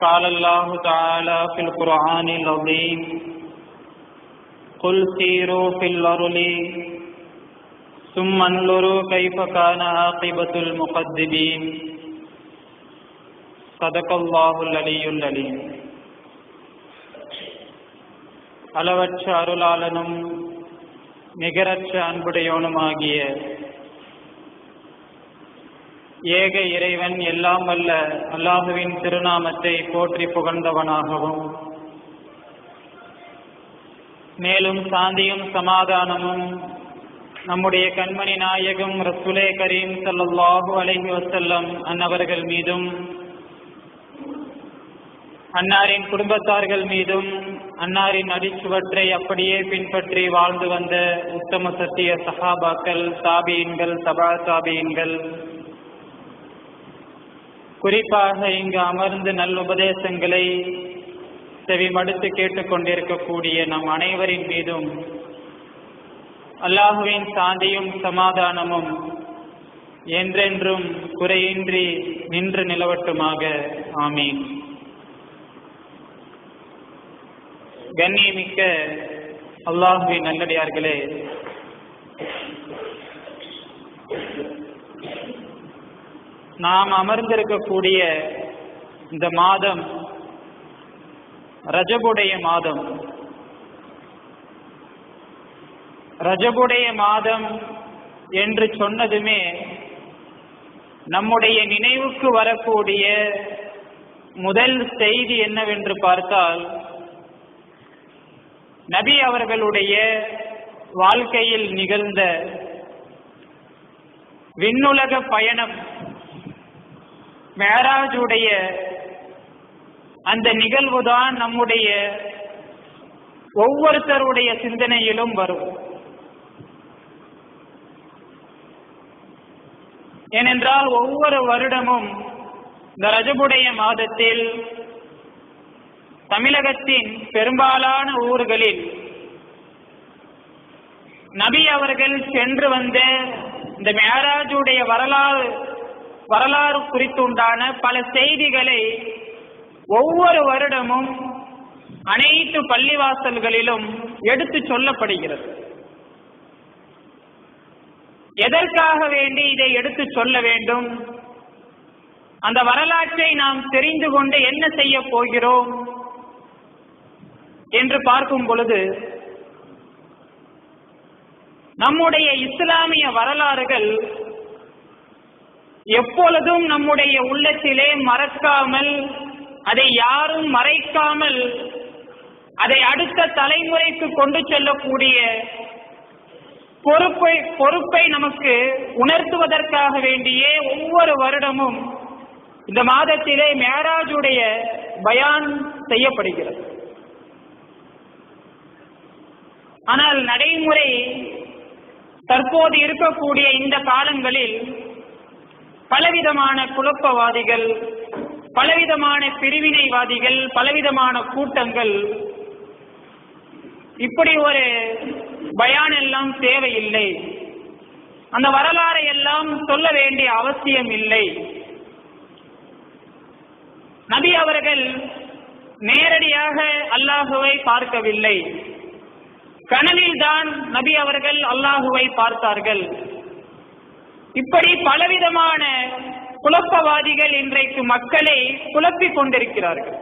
قال الله تعالى في القرآن العظيم قل سيروا في الأرض ثم انظروا كيف كان عاقبة المقدمين صدق الله العلي العليم அளவற்ற அருளாளனும் நிகரற்ற அன்புடையவனுமாகிய ஏக இறைவன் எல்லாம் வல்ல அல்லாஹுவின் திருநாமத்தை போற்றி புகழ்ந்தவனாகவும் மேலும் சாந்தியும் சமாதானமும் நம்முடைய கண்மணி நாயகம் ரசுலே கரீம் சல்லாஹு அலஹி வசல்லம் அன்னவர்கள் மீதும் அன்னாரின் குடும்பத்தார்கள் மீதும் அன்னாரின் அடிச்சுவற்றை அப்படியே பின்பற்றி வாழ்ந்து வந்த உத்தம சத்திய சஹாபாக்கள் சாபியன்கள் தபா தாபியன்கள் குறிப்பாக இங்கு அமர்ந்து நல்லுபதேசங்களை செவிமடுத்து கேட்டுக்கொண்டிருக்கக்கூடிய நம் அனைவரின் மீதும் அல்லாஹுவின் சாந்தியும் சமாதானமும் என்றென்றும் குறையின்றி நின்று நிலவட்டுமாக. ஆமீன். கண்ணியமிக்க அல்லாஹுவின் நல்லடியார்களே நாம் அமர்ந்திருக்கக்கூடிய இந்த மாதம் ரஜபுடைய மாதம். ரஜபுடைய மாதம் என்று சொன்னதுமே நம்முடைய நினைவுக்கு வரக்கூடிய முதல் செய்தி என்னவென்று பார்த்தால் நபி அவர்களுடைய வாழ்க்கையில் நிகழ்ந்த விண்ணுலக பயணம் மேராஜுடைய அந்த நிகழ்வுதான் நம்முடைய ஒவ்வொருத்தருடைய சிந்தனையிலும் வரும். ஏனென்றால் ஒவ்வொரு வருடமும் இந்த ரஜபுடைய மாதத்தில் தமிழகத்தின் பெரும்பாலான ஊர்களில் நபி அவர்கள் சென்று வந்த இந்த மேராஜுடைய வரலாறு வரலாறு குறித்துண்டான பல செய்திகளை ஒவ்வொரு வருடமும் அனைத்து பள்ளிவாசல்களிலும் எடுத்து சொல்லப்படுகிறது. எதற்காக வேண்டி இதை எடுத்து சொல்ல வேண்டும்? அந்த வரலாற்றை நாம் தெரிந்து கொண்டு என்ன செய்ய போகிறோம்? என்று பார்க்கும் பொழுது நம்முடைய இஸ்லாமிய வரலாறுகள் எப்பொழுதும் நம்முடைய உள்ளத்திலே மறக்காமல் அதை யாரும் மறைக்காமல் அதை அடுத்த தலைமுறைக்கு கொண்டு செல்லக்கூடிய பொறுப்பை பொறுப்பை நமக்கு உணர்த்துவதற்காக வேண்டியே ஒவ்வொரு வருடமும் இந்த மாதத்திலே மேராஜுடைய பயான் செய்யப்படுகிறது. ஆனால் நடைமுறை தற்போது இருக்கக்கூடிய இந்த காலங்களில் பலவிதமான குழப்பவாதிகள் பலவிதமான பிரிவினைவாதிகள் பலவிதமான கூட்டங்கள். இப்படி ஒரு பயான் எல்லாம் தேவையில்லை. அந்த வரலாறை எல்லாம் சொல்ல வேண்டிய அவசியம் இல்லை. நபி அவர்கள் நேரடியாக அல்லாஹுவை பார்க்கவில்லை. கனவில் தான் நபி அவர்கள் அல்லாஹுவை பார்த்தார்கள். இப்படி பலவிதமான குழப்பவாதிகள் இன்றைக்கு மக்களை குழப்பிக் கொண்டிருக்கிறார்கள்.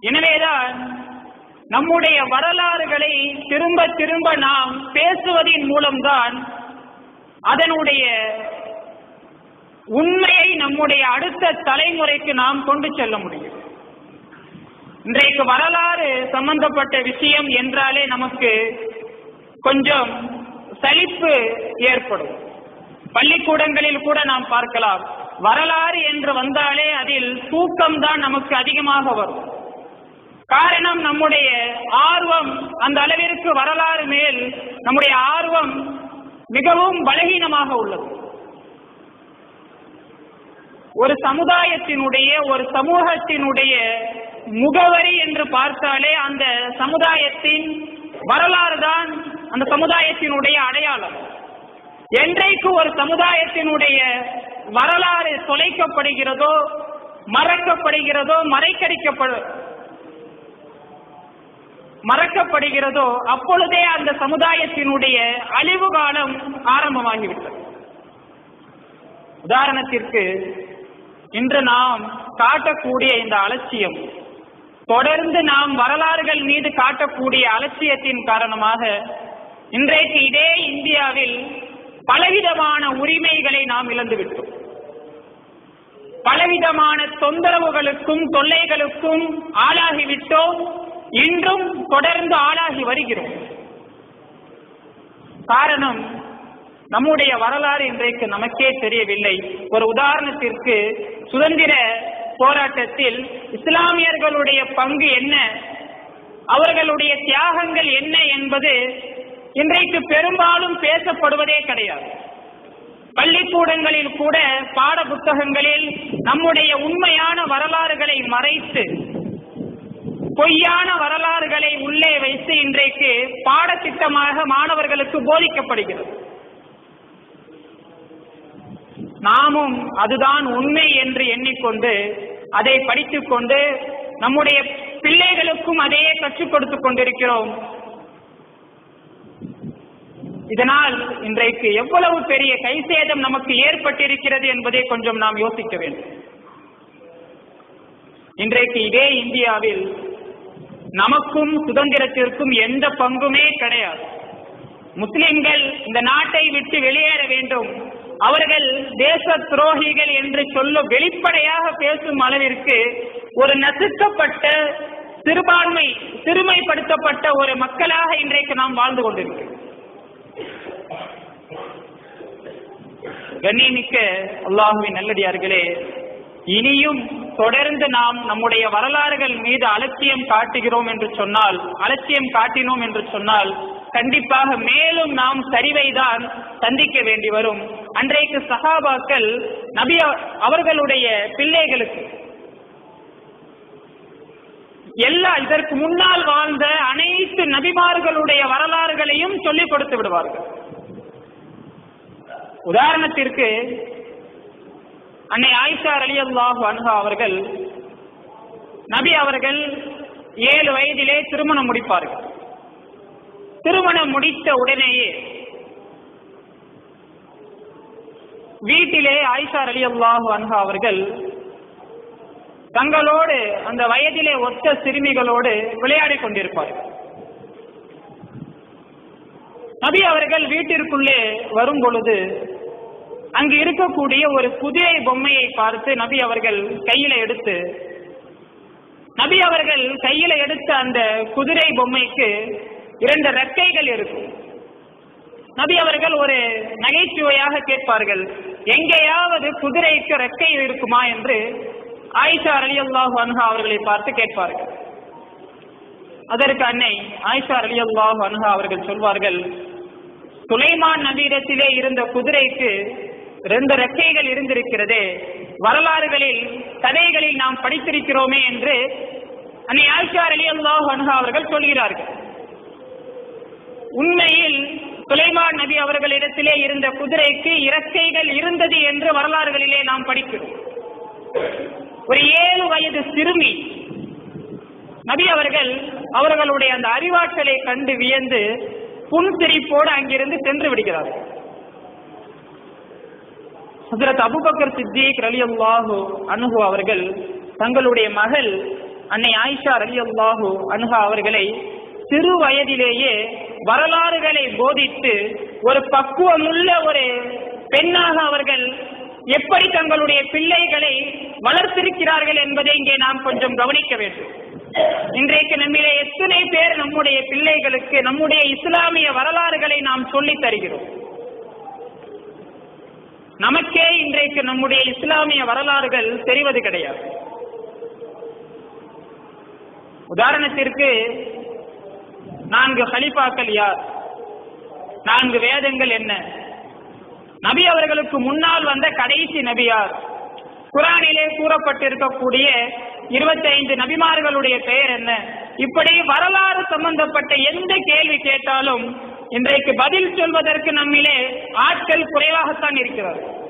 எனவேதான் நம்முடைய வரலாறுகளை திரும்ப திரும்ப நாம் பேசுவதன் மூலம்தான் அதனுடைய உண்மையை நம்முடைய அடுத்த தலைமுறைக்கு நாம் கொண்டு செல்ல முடியும். இன்றைக்கு வரலாறு சம்பந்தப்பட்ட விஷயம் என்றாலே நமக்கு கொஞ்சம் சலிப்பு ஏற்படும். பள்ளிக்கூடங்களில் கூட நாம் பார்க்கலாம் வரலாறு என்று வந்தாலே அதில் தூக்கம் தான் நமக்கு அதிகமாக வரும். காரணம் நம்முடைய ஆர்வம் அந்த அளவிற்கு வரலாறு மேல் நம்முடைய ஆர்வம் மிகவும் பலகீனமாக உள்ளது. ஒரு சமுதாயத்தினுடைய ஒரு சமூகத்தினுடைய முகவரி என்று பார்த்தாலே அந்த சமுதாயத்தின் வரலாறு தான் அந்த சமுதாயத்தினுடைய அடையாளம். என்றைக்கு ஒரு சமுதாயத்தினுடைய வரலாறு தொலைக்கப்படுகிறதோ மறக்கப்படுகிறதோ மறைக்கடிக்கப்படு மறக்கப்படுகிறதோ அப்பொழுதே அந்த சமுதாயத்தினுடைய அழிவு காலம் ஆரம்பமாகிவிட்டது. உதாரணத்திற்கு இன்று நாம் காட்டக்கூடிய இந்த அலட்சியம் தொடர்ந்து நாம் வரலாறுகள் மீது காட்டக்கூடிய அலட்சியத்தின் காரணமாக இன்றைக்கு இதே இந்தியாவில் பலவிதமான உரிமைகளை நாம் இழந்துவிட்டோம் பலவிதமான தொந்தரவுகளுக்கும் தொல்லைகளுக்கும் ஆளாகிவிட்டோம் இன்றும் தொடர்ந்து ஆளாகி வருகிறோம். காரணம் நம்முடைய வரலாறு இன்றைக்கு நமக்கே தெரியவில்லை. ஒரு உதாரணத்திற்கு சுதந்திர போராட்டத்தில் இஸ்லாமியர்களுடைய பங்கு என்ன? அவர்களுடைய தியாகங்கள் என்ன என்பது இன்றைக்கு பெரும்பாலும் பேசப்படுவதே கிடையாது. பள்ளிக்கூடங்களில் கூட பாட புத்தகங்களில் நம்முடைய உண்மையான வரலாறுகளை மறைத்து பொய்யான வரலாறுகளை உள்ளே வைத்து இன்றைக்கு பாடத்திட்டமாக மாணவர்களுக்கு போதிக்கப்படுகிறது. நாமும் அதுதான் உண்மை என்று எண்ணிக்கொண்டு அதை படித்துக்கொண்டு நம்முடைய பிள்ளைகளுக்கும் அதையே கற்றுக் கொடுத்துக் கொண்டிருக்கிறோம். இதனால் இன்றைக்கு எவ்வளவு பெரிய கைசேதம் நமக்கு ஏற்பட்டிருக்கிறது என்பதை கொஞ்சம் நாம் யோசிக்க வேண்டும். இன்றைக்கு இதே இந்தியாவில் நமக்கும் சுதந்திரத்திற்கும் எந்த பங்குமே கிடையாது. முஸ்லிம்கள் இந்த நாட்டை விட்டு வெளியேற வேண்டும். அவர்கள் தேச துரோகிகள் என்று சொல்ல வெளிப்படையாக பேசும் அளவிற்கு ஒரு நசுக்கப்பட்ட சிறுபான்மை சிறுமைப்படுத்தப்பட்ட ஒரு மக்களாக இன்றைக்கு நாம் வாழ்ந்து கொண்டிருக்கிறோம். கண்ணியமிக்க அல்லாஹுவின் நல்லடியார்களே இனியும் தொடர்ந்து நாம் நம்முடைய வரலாறுகள் மீது அலட்சியம் காட்டுகிறோம் என்று சொன்னால் அலட்சியம் காட்டினோம் என்று சொன்னால் கண்டிப்பாக மேலும் நாம் சரிவைதான் சந்திக்க வேண்டி வரும். அன்றைக்கு சகாபாக்கள் நபி அவர்களுடைய பிள்ளைகளுக்கு எல்லா இதற்கு முன்னால் வாழ்ந்த அனைத்து நபிமார்களுடைய வரலாறுகளையும் சொல்லிக் கொடுத்து விடுவார்கள். உதாரணத்திற்கு அன்னை ஆயிஷா அலி அல்லாஹ் அனுகா அவர்கள் நபி அவர்கள் ஏழு வயதிலே திருமணம் முடிப்பார்கள். திருமணம் முடித்த உடனேயே வீட்டிலே ஆயிஷா அலி அல்லாஹு அன்ஹா அவர்கள் தங்களோடு அந்த வயதிலே ஒத்த சிறுமிகளோடு விளையாடிக் கொண்டிருப்பார்கள். நபி அவர்கள் வீட்டிற்குள்ளே வரும் பொழுது அங்கு இருக்கக்கூடிய ஒரு குதிரை பொம்மையை பார்த்து நபி அவர்கள் கையில எடுத்து நபி அவர்கள் கையில எடுத்த அந்த குதிரை பொம்மைக்கு இரண்டு ரெக்கைகள் இருக்கும். நபி அவர்கள் ஒரு நகைச்சுவையாக கேட்பார்கள் எங்கேயாவது குதிரைக்கு ரெக்கை இருக்குமா? என்று ஆயிஷா அலி அல்லாஹு அன்ஹா அவர்களை பார்த்து கேட்பார்கள். அதற்கு அன்னை ஆயிஷா அலி அல்லாஹு அன்ஹா அவர்கள் சொல்வார்கள் சுலைமான் நபீரத்திலே இருந்த குதிரைக்கு ரெண்டு ரெக்கைகள் இருந்திருக்கிறது. வரலாறுகளில் கதைகளில் நாம் படித்திருக்கிறோமே என்று அன்னை ஆயிஷா அலி அன்ஹா அவர்கள் சொல்கிறார்கள். உண்மையில் சுலைமான் நபி அவர்களிடத்திலே இருந்த குதிரைக்கு இறக்கைகள் இருந்தது என்று வரலாறுகளிலே நாம் படிக்கிறோம். ஒரு ஏழு வயது சிறுமி நபி அவர்கள் அவர்களுடைய அந்த அறிவாற்றலை கண்டு வியந்து புன்சிரிப்போடு அங்கிருந்து சென்று விடுகிறார். ஹசரத் அபுபக்கர் சித்திக் ரலி அல்லாஹு அனுகு அவர்கள் தங்களுடைய மகள் அன்னை ஆயிஷா ரலி அல்லாஹு அனுகா அவர்களை சிறு வயதிலேயே வரலாறுகளை போதித்து ஒரு பக்குவமுள்ள ஒரு பெண்ணாக அவர்கள் எப்படி தங்களுடைய பிள்ளைகளை வளர்த்திருக்கிறார்கள் என்பதை இங்கே நாம் கொஞ்சம் கவனிக்க வேண்டும். இன்றைக்கு நம்மிலே எத்தனை பேர் நம்முடைய பிள்ளைகளுக்கு நம்முடைய இஸ்லாமிய வரலாறுகளை நாம் சொல்லித் தருகிறோம். நமக்கே இன்றைக்கு நம்முடைய இஸ்லாமிய வரலாறுகள் தெரிவது கிடையாது. உதாரணத்திற்கு நான்கு ஹலிஃபாக்கள் யார்? நான்கு வேதங்கள் என்ன? நபி அவர்களுக்கு முன்னால் வந்த கடைசி நபியார் குரானிலே கூறப்பட்டிருக்கக்கூடிய இருபத்தி ஐந்து நபிமார்களுடைய பெயர் என்ன? இப்படி வரலாறு சம்பந்தப்பட்ட எந்த கேள்வி கேட்டாலும் இன்றைக்கு பதில் சொல்வதற்கு நம்மிலே ஆட்கள் குறைவாகத்தான் இருக்கிறார்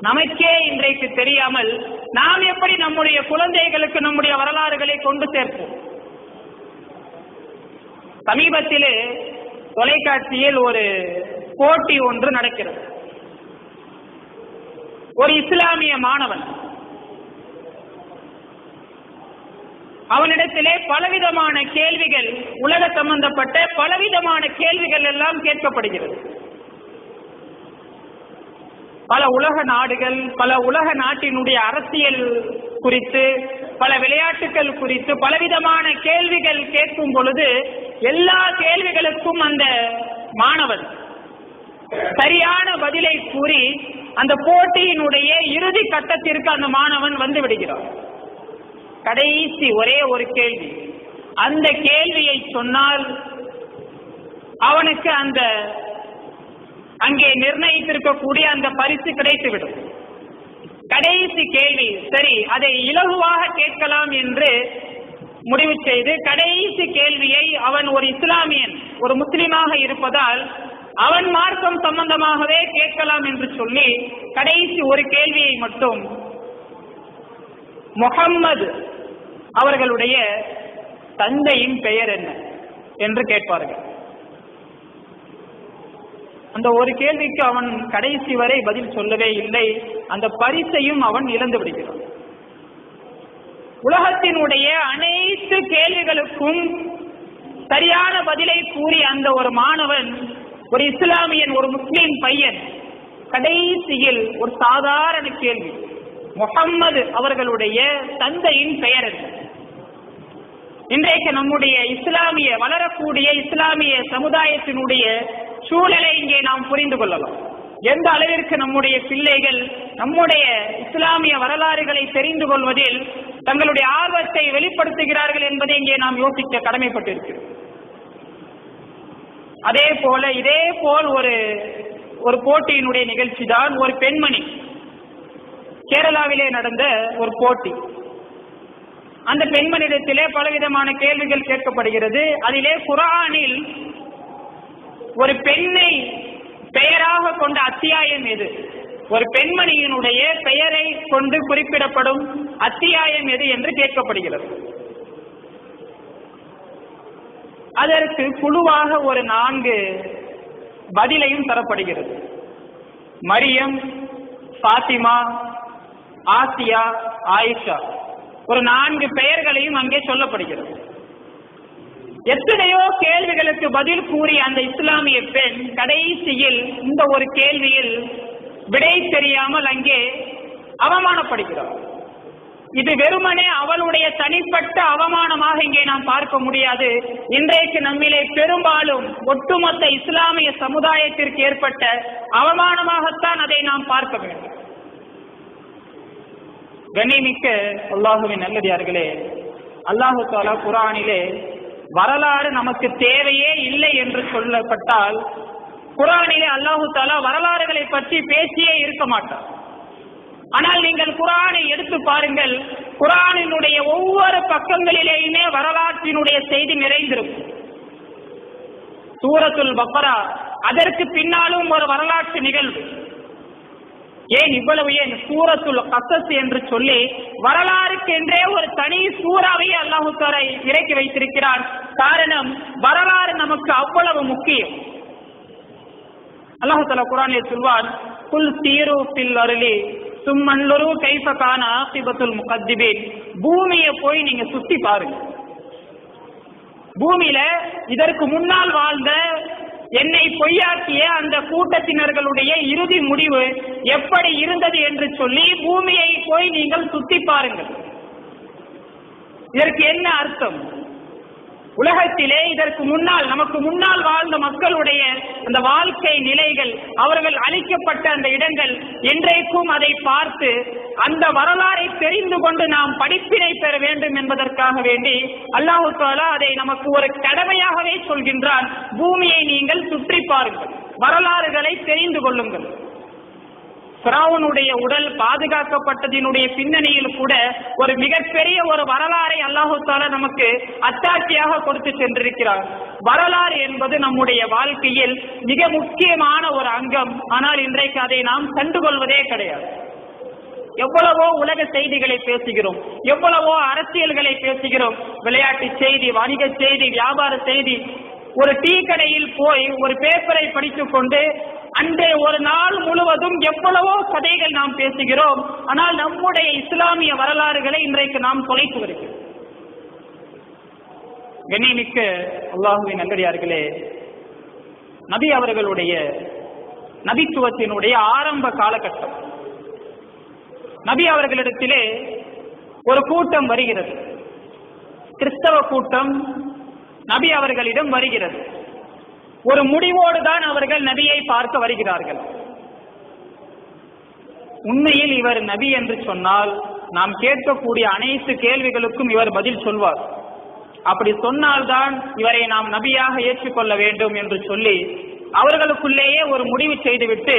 நமக்கே இன்றைக்கு தெரியாமல் நாம் எப்படி நம்முடைய குழந்தைகளுக்கு நம்முடைய வரலாறுகளை கொண்டு சேர்ப்போம்? சமீபத்திலே தொலைக்காட்சியில் ஒரு போட்டி ஒன்று நடக்கிறது. ஒரு இஸ்லாமிய மாணவன் அவனிடத்திலே பலவிதமான கேள்விகள் உலக சம்பந்தப்பட்ட பலவிதமான கேள்விகள் எல்லாம் கேட்கப்படுகிறது. பல உலக நாடுகள் பல உலக நாட்டினுடைய அரசியல் குறித்து பல விளையாட்டுகள் குறித்து பலவிதமான கேள்விகள் கேட்கும் பொழுது எல்லா கேள்விகளுக்கும் அந்த மாணவன் சரியான பதிலை கூறி அந்த போட்டியினுடைய இறுதி கட்டத்திற்கு அந்த மாணவன் வந்து விடுகிறான். கடைசி ஒரே ஒரு கேள்வி. அந்த கேள்வியை சொன்னால் அவனுக்கு அந்த அங்கே நிர்ணயித்திருக்கக்கூடிய அந்த பரிசு கிடைத்துவிடும். கடைசி கேள்வி சரி அதை இலகுவாக கேட்கலாம் என்று முடிவு செய்து கடைசி கேள்வியை அவன் ஒரு இஸ்லாமியன் ஒரு முஸ்லிமாக இருப்பதால் அவன் மார்க்கம் சம்பந்தமாகவே கேட்கலாம் என்று சொல்லி கடைசி ஒரு கேள்வியை மட்டும் முகம்மது அவர்களுடைய தந்தையின் பெயர் என்ன என்று கேட்பார்கள். அந்த ஒரு கேள்விக்கு அவன் கடைசி வரை பதில் சொல்லவே இல்லை. அந்த பரிசையும் அவன் இழந்து விடுகிறான். உலகத்தினுடைய அனைத்து கேள்விகளுக்கும் சரியான பதிலை கூறி அந்த ஒரு மாணவன் ஒரு இஸ்லாமியன் ஒரு முஸ்லீம் பையன் கடைசியில் ஒரு சாதாரண கேள்வி. முகம்மது அவர்களுடைய தந்தையின் பெயர் என்ன? இன்றைக்கு நம்முடைய இஸ்லாமிய வளரக்கூடிய இஸ்லாமிய சமுதாயத்தினுடைய சூழலை இங்கே நாம் புரிந்து கொள்ளலாம். எந்த அளவிற்கு நம்முடைய பிள்ளைகள் நம்முடைய இஸ்லாமிய வரலாறுகளை தெரிந்து கொள்வதில் தங்களுடைய ஆர்வத்தை வெளிப்படுத்துகிறார்கள் என்பதை இங்கே நாம் யோசிக்க கடமைப்பட்டிருக்கிறோம். அதே போல இதே போல் ஒரு ஒரு போட்டியினுடைய நிகழ்ச்சி தான் ஒரு பெண்மணி. கேரளாவிலே நடந்த ஒரு போட்டி. அந்த பெண்மணிடத்திலே பலவிதமான கேள்விகள் கேட்கப்படுகிறது. அதிலே குரானில் ஒரு பெண்ணை பெயராக கொண்ட அத்தியாயம் எது? ஒரு பெண்மணியினுடைய பெயரை கொண்டு குறிப்பிடப்படும் அத்தியாயம் எது என்று கேட்கப்படுகிறது. அதற்கு குழுவாக ஒரு நான்கு பதிலையும் தரப்படுகிறது. Maryam Fatima Asiya Aisha. ஒரு நான்கு பெயர்களையும் அங்கே சொல்லப்படுகிறது. எத்தனையோ கேள்விகளுக்கு பதில் கூறிய அந்த இஸ்லாமிய பெண் கடைசியில் இந்த ஒரு கேள்வியில் விடை தெரியாமல் அங்கே அவமானப்படுகிறார் இது வெறுமனே அவளுடைய தனிப்பட்ட அவமானமாக இங்கே நாம் பார்க்க முடியாது. இன்றைக்கு நம்மிலே பெரும்பாலும் ஒட்டுமொத்த இஸ்லாமிய சமுதாயத்திற்கு ஏற்பட்ட அவமானமாகத்தான் அதை நாம் பார்க்க வேண்டும். கண்ணிமிக்க அல்லாஹுவின் நல்லதார்களே அல்லாஹு தாலா குரானிலே வரலாறு நமக்கு தேவையே இல்லை என்று சொல்லப்பட்டால் குரானிலே அல்லாஹு தாலா வரலாறுகளை பற்றி பேசியே இருக்க மாட்டார். ஆனால் நீங்கள் குரானை எடுத்து பாருங்கள் குரானினுடைய ஒவ்வொரு பக்கங்களிலேயுமே வரலாற்றினுடைய செய்தி நிறைந்திருக்கும். சூரத்துல் பப்பரா அதற்கு பின்னாலும் ஒரு வரலாற்று நிகழ்வு. ஏன் இவ்வளவு ஏன் சூரத்துல் கசஸ் என்று சொல்லி வரலாறுக்கு என்றே ஒரு தனி சூறாவை அல்லாஹு தாலா இறக்கி வைத்திருக்கிறான். காரணம் வரலாறு நமக்கு அவ்வளவு முக்கியம். அல்லாஹு தாலா குரானில் சொல்வான் குல் தீரு பில் அருளி சும்மன்லுரு கைஃப ஆசிபத்துல் முகத்திபின். பூமியை போய் நீங்க சுத்தி பாருங்க. பூமியில இதற்கு முன்னால் வாழ்ந்த என்னை பொய்யாக்கிய அந்த கூட்டத்தினர்களுடைய இறுதி முடிவு எப்படி இருந்தது என்று சொல்லி பூமியை போய் நீங்கள் சுத்தி பாருங்கள். இதற்கு என்ன அர்த்தம்? உலகத்திலே இதற்கு முன்னால் நமக்கு முன்னால் வாழ்ந்த மக்களுடைய அந்த வாழ்க்கை நிலைகள் அவர்கள் அழிக்கப்பட்ட அந்த இடங்கள் என்றைக்கும் அதை பார்த்து அந்த வரலாறை தெரிந்து கொண்டு நாம் படிப்பினை பெற வேண்டும் என்பதற்காக வேண்டி அல்லாஹு தாலா அதை நமக்கு ஒரு கடமையாகவே சொல்கின்றான். பூமியை நீங்கள் சுற்றி பாருங்கள். வரலாறுகளை தெரிந்து கொள்ளுங்கள். பிராவனுடைய உடல் பாதுகாக்கப்பட்டதினுடைய பின்னணியில் கூட ஒரு மிகப்பெரிய ஒரு வரலாறை அல்லாஹால நமக்கு அத்தாட்சியாக கொடுத்து சென்றிருக்கிறார். வரலாறு என்பது நம்முடைய வாழ்க்கையில் மிக முக்கியமான ஒரு அங்கம். ஆனால் இன்றைக்கு அதை நாம் கண்டுகொள்வதே கிடையாது. எவ்வளவோ உலக செய்திகளை பேசுகிறோம். எவ்வளவோ அரசியல்களை பேசுகிறோம். விளையாட்டு செய்தி வணிக செய்தி வியாபார செய்தி ஒரு டீ கடையில் போய் ஒரு பேப்பரை படித்துக் கொண்டு அன்றே ஒரு நாள் முழுவதும் எவ்வளவோ கதைகள் நாம் பேசுகிறோம். ஆனால் நம்முடைய இஸ்லாமிய வரலாறுகளை இன்றைக்கு நாம் தொலைத்து வருகிறோம். கண்ணியமிக்க அல்லாஹுவின் நல்லடியார்களே நபி அவர்களுடைய நபித்துவத்தினுடைய ஆரம்ப காலகட்டம். நபி அவர்களிடத்திலே ஒரு கூட்டம் வருகிறது. கிறிஸ்தவ கூட்டம் நபி அவர்களிடம் வருகிறது. ஒரு முடிவோடு தான் அவர்கள் நபியை பார்க்க வருகிறார்கள். உண்மையில் இவர் நபி என்று சொன்னால் நாம் கேட்கக்கூடிய அனைத்து கேள்விகளுக்கும் இவர் பதில் சொல்வார். அப்படி சொன்னால்தான் இவரை நாம் நபியாக ஏற்றுக்கொள்ள வேண்டும் என்று சொல்லி அவர்களுக்குள்ளேயே ஒரு முடிவு செய்துவிட்டு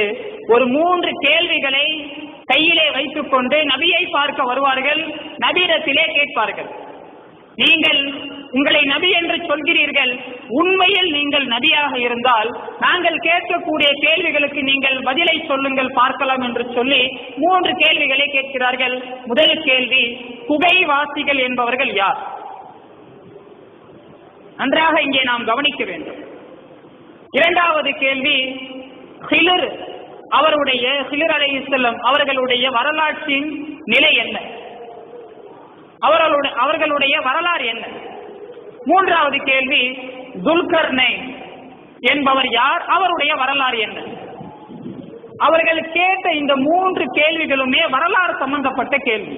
ஒரு மூன்று கேள்விகளை கையிலே வைத்துக் கொண்டு நபியை பார்க்க வருவார்கள் நபியிடத்திலே கேட்பார்கள். நீங்கள் உங்களை நபி என்று சொல்கிறீர்கள். உண்மையில் நீங்கள் நபியாக இருந்தால் நாங்கள் கேட்கக்கூடிய கேள்விகளுக்கு நீங்கள் பதிலை சொல்லுங்கள் பார்க்கலாம் என்று சொல்லி மூன்று கேள்விகளை கேட்கிறார்கள். முதல் கேள்வி குகைவாசிகள் என்பவர்கள் யார்? நன்றாக இங்கே நாம் கவனிக்க வேண்டும். இரண்டாவது கேள்வி ஹிலர் அவருடைய ஹிலர் அலை செல்லம் அவர்களுடைய வரலாற்றின் நிலை என்ன? அவர்களுடைய அவர்களுடைய வரலாறு என்ன? மூன்றாவது கேள்வி துல்கர்னை என்பவர் யார்? அவருடைய வரலாறு என்ன? அவர்கள் கேட்ட இந்த மூன்று கேள்விகளுமே வரலாறு சம்பந்தப்பட்ட கேள்வி.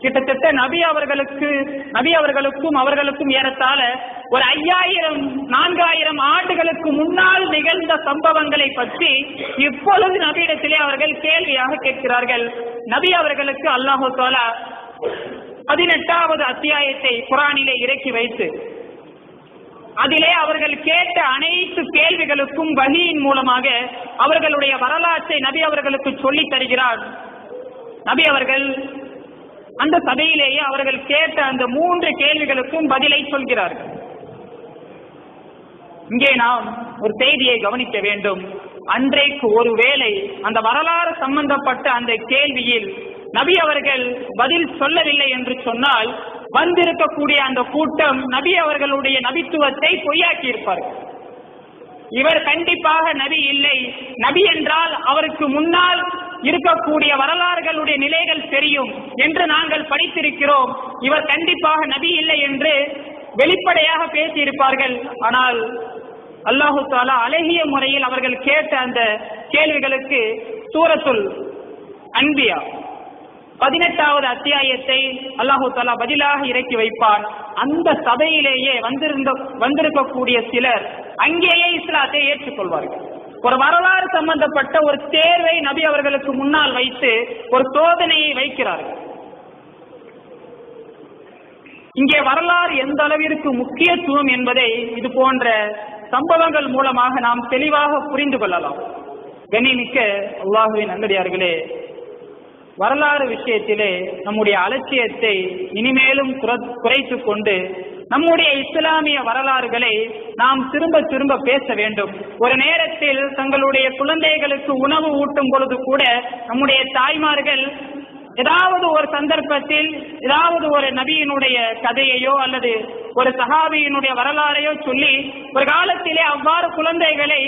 கிட்டத்தட்ட நபி அவர்களுக்கு நபி அவர்களுக்கும் அவர்களுக்கும் ஏறத்தாழ ஒரு ஐயாயிரம் நான்காயிரம் ஆண்டுகளுக்கு முன்னால் நிகழ்ந்த சம்பவங்களை பற்றி இப்பொழுது நபியிடத்திலே அவர்கள் கேள்வியாக கேட்கிறார்கள். நபி அவர்களுக்கு அல்லாஹோ தோலா பதினெட்டாவது அத்தியாயத்தை குரானிலே இறக்கி வைத்து அதிலே அவர்கள் கேட்ட அனைத்து கேள்விகளுக்கும் வகியின் மூலமாக அவர்களுடைய வரலாற்றை நபி அவர்களுக்கு சொல்லி தருகிறார். நபி அவர்கள் அந்த சபையிலேயே அவர்கள் கேட்ட அந்த மூன்று கேள்விகளுக்கும் பதிலை சொல்கிறார்கள். இங்கே நாம் ஒரு செய்தியை கவனிக்க வேண்டும். அன்றைக்கு ஒருவேளை அந்த வரலாறு சம்பந்தப்பட்ட அந்த கேள்வியில் நபி அவர்கள் பதில் சொல்லவில்லை என்று சொன்னால் வந்திருக்கக்கூடிய அந்த கூட்டம் நபி அவர்களுடைய நபித்துவத்தை பொய்யாக்கி இருப்பார்கள் இவர் கண்டிப்பாக நபி இல்லை. நபி என்றால் அவருக்கு முன்னால் இருக்கக்கூடிய வரலாறுகளுடைய நிலைகள் தெரியும் என்று நாங்கள் படித்திருக்கிறோம். இவர் கண்டிப்பாக நபி இல்லை என்று வெளிப்படையாக பேசியிருப்பார்கள். ஆனால் அல்லாஹு தாலா அழகிய முறையில் அவர்கள் கேட்ட அந்த கேள்விகளுக்கு சூரத்துல் அன்பியா பதினெட்டாவது அத்தியாயத்தை அல்லாஹு தாலா பதிலாக இறக்கி வைப்பான் அந்த சபையிலேயே வந்திருந்த வந்திருக்கக்கூடிய சிலர் அங்கேயே இஸ்லாத்தை ஏற்றுக்கொள்வார்கள். ஒரு வரலாறு சம்பந்தப்பட்ட ஒரு தேர்வை நபி அவர்களுக்கு முன்னால் வைத்து ஒரு சோதனையை வைக்கிறார்கள். இங்கே வரலாறு எந்த அளவிற்கு முக்கியத்துவம் என்பதை இது போன்ற சம்பவங்கள் மூலமாக நாம் தெளிவாக புரிந்து கொள்ளலாம். கண்ணிமிக்க அல்லாஹுவின் நல்லடியார்களே வரலாறு விஷயத்திலே நம்முடைய அலட்சியத்தை இனிமேலும் குறைத்து கொண்டு நம்முடைய இஸ்லாமிய வரலாறுகளை நாம் திரும்ப திரும்ப பேச வேண்டும். ஒரு நேரத்தில் தங்களுடைய குழந்தைகளுக்கு உணவு ஊட்டும் பொழுது கூட நம்முடைய தாய்மார்கள் ஏதாவது ஒரு சந்தர்ப்பத்தில் ஏதாவது ஒரு நபியினுடைய கதையையோ அல்லது ஒரு சஹாபியினுடைய வரலாறையோ சொல்லி ஒரு காலத்திலே அவ்வாறு குழந்தைகளை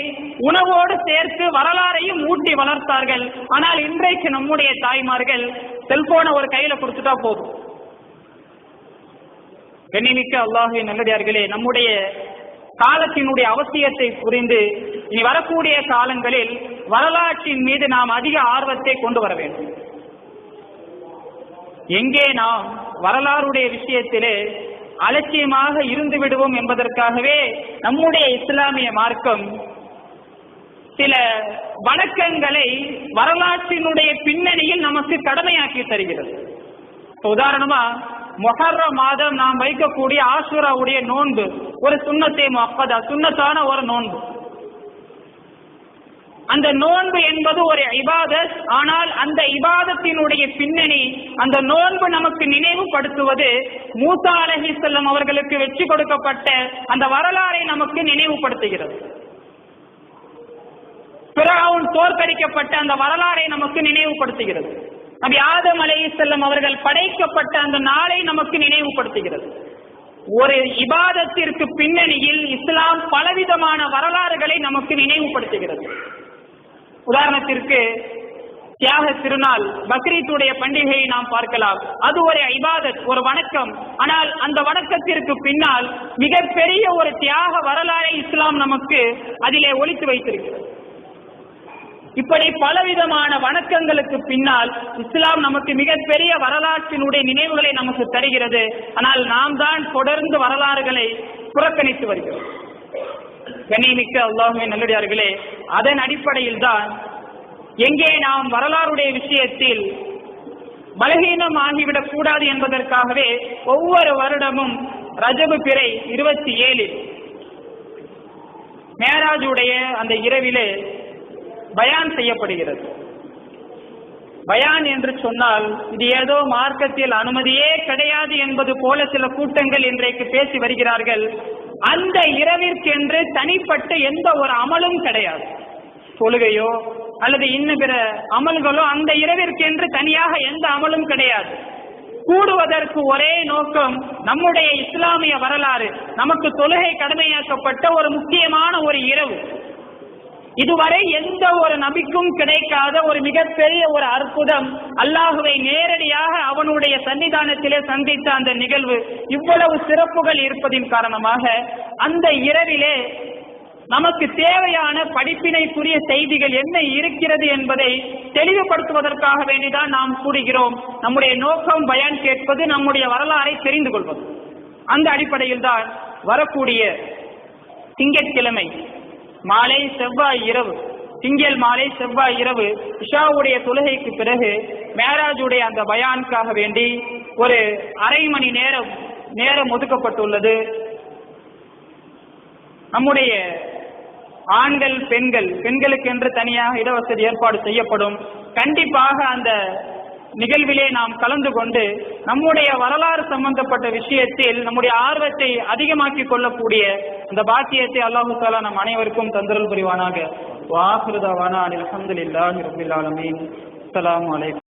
உணவோடு சேர்த்து வரலாறையும் ஊட்டி வளர்த்தார்கள். ஆனால் இன்றைக்கு நம்முடைய தாய்மார்கள் செல்போனை ஒரு கையில கொடுத்துட்டா போதும். கண்ணிமிக்க அல்லாஹி நல்லடியார்களே நம்முடைய காலத்தினுடைய அவசியத்தை புரிந்து இனி வரக்கூடிய காலங்களில் வரலாற்றின் மீது நாம் அதிக ஆர்வத்தை கொண்டு வர வேண்டும். எங்கே நாம் வரலாறுடைய விஷயத்திலே அலட்சியமாக இருந்து விடுவோம் என்பதற்காகவே நம்முடைய இஸ்லாமிய மார்க்கம் சில வணக்கங்களை வரலாற்றினுடைய பின்னணியில் நமக்கு கடமையாக்கி தருகிறது. உதாரணமா மொஹர்ர மாதம் நாம் வைக்கக்கூடிய ஆசுராவுடைய நோன்பு ஒரு சுண்ணத்தை மக்கதா சுண்ணத்தான ஒரு நோன்பு. அந்த நோன்பு என்பது ஒரு இபாதத். ஆனால் அந்த இபாதத்தினுடைய பின்னணி அந்த நோன்பு நமக்கு நினைவுபடுத்துவது மூசா அலஹிசல்லம் அவர்களுக்கு வெற்றி கொடுக்கப்பட்ட அந்த வரலாறை நமக்கு நினைவுபடுத்துகிறது. பிறவுன் தோற்கடிக்கப்பட்ட அந்த வரலாறை நமக்கு நினைவுபடுத்துகிறது. நபி ஆதம் அலைஹிஸ்ஸல்லம் அவர்கள் படைக்கப்பட்ட அந்த நாளை நமக்கு நினைவுபடுத்துகிறது. ஒரு இபாதத்திற்கு பின்னணியில் இஸ்லாம் பலவிதமான வரலாறுகளை நமக்கு நினைவுபடுத்துகிறது. உதாரணத்திற்கு தியாக திருநாள் பக்ரீத்துடைய பண்டிகையை நாம் பார்க்கலாம். அது ஒரு ஐபாதத் ஒரு வணக்கம். ஆனால் அந்த வணக்கத்திற்கு பின்னால் மிகப்பெரிய ஒரு தியாக வரலாறை இஸ்லாம் நமக்கு அதிலே ஒழித்து வைத்திருக்கிறது. இப்படி பலவிதமான வணக்கங்களுக்கு பின்னால் இஸ்லாம் நமக்கு மிகப்பெரிய வரலாற்றினுடைய நினைவுகளை நமக்கு தருகிறது. ஆனால் நாம் தான் தொடர்ந்து வரலாறுகளை புறக்கணித்து வருகிறோம். கண்ணியமிக்க அல்லாஹுமே நல்லடியார்களே அதன் அடிப்படையில் தான் எங்கே நாம் வரலாறுடைய விஷயத்தில் பலகீனம் ஆகிவிடக் கூடாது என்பதற்காகவே ஒவ்வொரு வருடமும் ரஜபு பிறை இருபத்தி ஏழில் மேராஜுடைய அந்த இரவிலே பயான் செய்யப்படுகிறது. பயான் என்று சொன்னால் இது ஏதோ மார்க்கத்தில் அனுமதியே கிடையாது என்பது போல சில கூட்டங்கள் இன்றைக்கு பேசி வருகிறார்கள். அந்த இரவிற்கென்று தனிப்பட்ட எந்த ஒரு அமலும் கிடையாது. தொழுகையோ அல்லது இன்னும் பிற அமல்களோ அந்த இரவிற்கென்று தனியாக எந்த அமலும் கிடையாது. கூடுவதற்கு ஒரே நோக்கம் நம்முடைய இஸ்லாமிய வரலாறு நமக்கு தொழுகை கடமையாக்கப்பட்ட ஒரு முக்கியமான ஒரு இரவு. இதுவரை எந்த ஒரு நபிக்கும் கிடைக்காத ஒரு மிகப்பெரிய ஒரு அற்புதம் அல்லாஹுவை நேரடியாக அவனுடைய சன்னிதானத்திலே சந்தித்த அந்த நிகழ்வு இவ்வளவு சிறப்புகள் இருப்பதின் காரணமாக அந்த இரவிலே நமக்கு தேவையான படிப்பினைக்குரிய செய்திகள் என்ன இருக்கிறது என்பதை தெளிவுபடுத்துவதற்காக வேண்டிதான் நாம் கூடுகிறோம் நம்முடைய நோக்கம் பயன் கேட்பது நம்முடைய வரலாறை தெரிந்து கொள்வது. அந்த அடிப்படையில் தான் வரக்கூடிய திங்கட்கிழமை மாலை செவ்வாய் இரவு திங்கள் மாலை செவ்வாய் இரவு இஷாவுடைய தொழுகைக்கு பிறகு மேராஜுடைய அந்த பயானுக்காக வேண்டி ஒரு அரை மணி நேரம் நேரம் ஒதுக்கப்பட்டுள்ளது. நம்முடைய ஆண்கள் பெண்கள் பெண்களுக்கு என்று தனியாக இடவசதி ஏற்பாடு செய்யப்படும். கண்டிப்பாக அந்த நிகழ்விலே நாம் கலந்து கொண்டு நம்முடைய வரலாறு சம்பந்தப்பட்ட விஷயத்தில் நம்முடைய ஆர்வத்தை அதிகமாக்கிக் கொள்ளக்கூடிய அந்த பாக்கியத்தை அல்லாஹு தாலா நம் அனைவருக்கும் தந்தரல் புரிவானாக. வாஹிருதாவான அலமதுல்லாஹி ரபுல்லாலமீன் ரபில் வலைக்கம்